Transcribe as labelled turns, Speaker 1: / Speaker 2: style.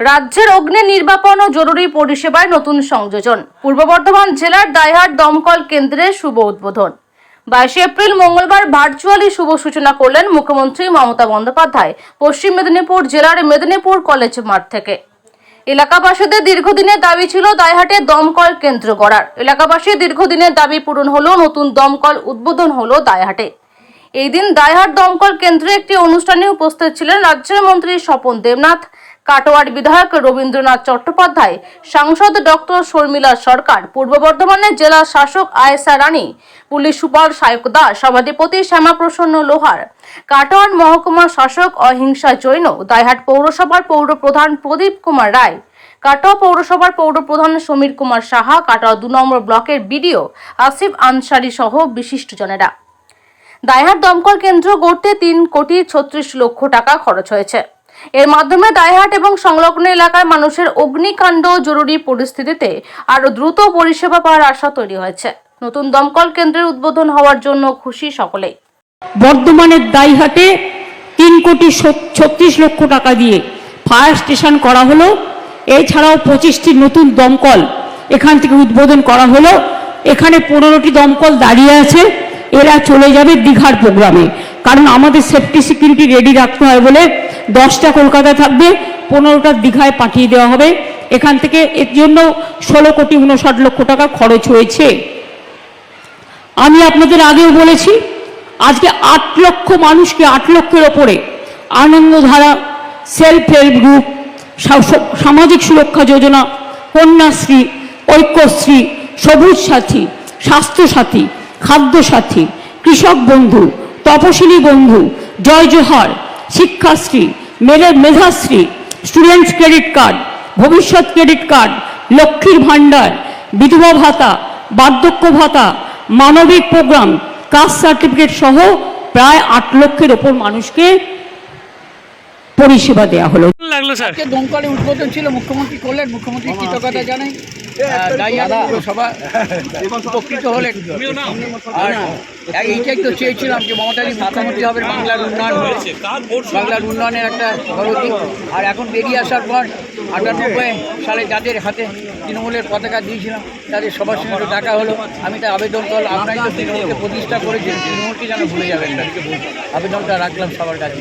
Speaker 1: রাজ্যের অগ্নি নির্বাপন ও জরুরি পরিষেবায় নতুন সংযোজন। পূর্ব বর্ধমান জেলার দাইহাট দমকল কেন্দ্রের শুভ উদ্বোধন। বাইশে এপ্রিল মঙ্গলবার ভার্চুয়ালি শুভ সূচনা করলেন মুখ্যমন্ত্রী মমতা বন্দ্যোপাধ্যায়, পশ্চিম মেদিনীপুর জেলার মেদিনীপুর কলেজ মাঠ থেকে। এলাকাবাসীদের দীর্ঘদিনের দাবি ছিল দায়হাটে দমকল কেন্দ্র গড়ার। এলাকাবাসীর দীর্ঘদিনের দাবি পূরণ হলো, নতুন দমকল উদ্বোধন হলো দায়হাটে। এই দিন দায়হাট দমকল কেন্দ্রে একটি অনুষ্ঠানে উপস্থিত ছিলেন রাজ্যের মন্ত্রী স্বপন দেবনাথ কাটোয়ার বিধায়ক রবীন্দ্রনাথ চট্টোপাধ্যায়, সাংসদ ডক্টর শর্মিলা সরকার, পূর্ব বর্ধমানের জেলা শাসক আয়েসা রানী, পুলিশ সুপার সায়ক দাস সভাধিপতি শ্যামাপ্রসন্ন লোহার, কাটোয়ার মহকুমা শাসক অহিংসা জৈন দায়হাট পৌরসভার পৌর প্রধান প্রদীপ কুমার রায়, কাটোয়া পৌরসভার পৌর প্রধান সমীর কুমার সাহা, কাটোয়া দু নম্বর ব্লকের বিডিও আসিফ আনসারি সহ বিশিষ্টজনেরা। দায়হাট দমকল কেন্দ্র গড়তে তিন কোটি ছত্রিশ লক্ষ টাকা খরচ হয়েছে। এর মাধ্যমে দায়হাট এবং সংলগ্ন এলাকার মানুষের অগ্নিকাণ্ড জরুরি পরিস্থিতিতে আরও দ্রুত পরিষেবা পাওয়ার আশা তৈরি হয়েছে। নতুন দমকল কেন্দ্রের উদ্বোধন হওয়ার জন্য খুশি সকলেই।
Speaker 2: বর্ধমানের দাইহাটে তিন কোটি ছত্রিশ লক্ষ টাকা দিয়ে ফায়ার স্টেশন করা হলো। এছাড়াও পঁচিশটি নতুন দমকল এখান থেকে উদ্বোধন করা হলো। এখানে পনেরোটি দমকল দাঁড়িয়ে আছে। এরা চলে যাবে দীঘার প্রোগ্রামে। কারণ আমাদের সেফটি সিকিউরিটি রেডি রাখতে হয় বলে দশটা কলকাতায় থাকবে, পনেরোটা দীঘায় পাঠিয়ে দেওয়া হবে। এখান থেকে এর জন্য ষোলো কোটি উনষাট লক্ষ টাকা খরচ হয়েছে। আমি আপনাদের আগেও বলেছি, আজকে আট লক্ষ মানুষকে, আট লক্ষের ওপরে আনন্দধারা সেলফ হেল্প গ্রুপ সামাজিক সুরক্ষা যোজনা, কন্যাশ্রী, ঐক্যশ্রী, সবুজ সাথী স্বাস্থ্যসাথী খাদ্যসাথী কৃষক বন্ধু, তপশিলি বন্ধু, জয় জোহার Shikshashree মেলের Medhashree students credit card Bhabishyat credit card লক্ষ্মীর ভাণ্ডার বিধবা ভাতা বার্ধক্য ভাতা মানবিক প্রোগ্রাম কাস্ট সার্টিফিকেট সহ প্রায় আট লক্ষের ওপর মানুষকে পরিষেবা দেওয়া হলো।
Speaker 3: লাগল স্যার?
Speaker 4: আজকে দমকলে উদ্বোধন ছিল মুখ্যমন্ত্রী করলেন মুখ্যমন্ত্রী কৃতজ্ঞতা জানাই। দাইয়াদা সভা উপকৃত হলেন আর এইটাই তো চেয়েছিলাম যে মমতাজি মুখ্যমন্ত্রী হবে বাংলার উন্নয়ন হয়েছে বাংলার উন্নয়নের একটা বড় দিক আর এখন বেরিয়ে আসার পর আটানব্বই সালে যাদের হাতে তৃণমূলের পতাকা দিয়েছিলাম তাদের সবার সঙ্গে দেখা হলো। আমি তাই আবেদন করলাম আপনাই তো তৃণমূলকে প্রতিষ্ঠা করেছেন তৃণমূলকে যেন ভুলে যাবেন না। আবেদনটা রাখলাম সবার কাছে।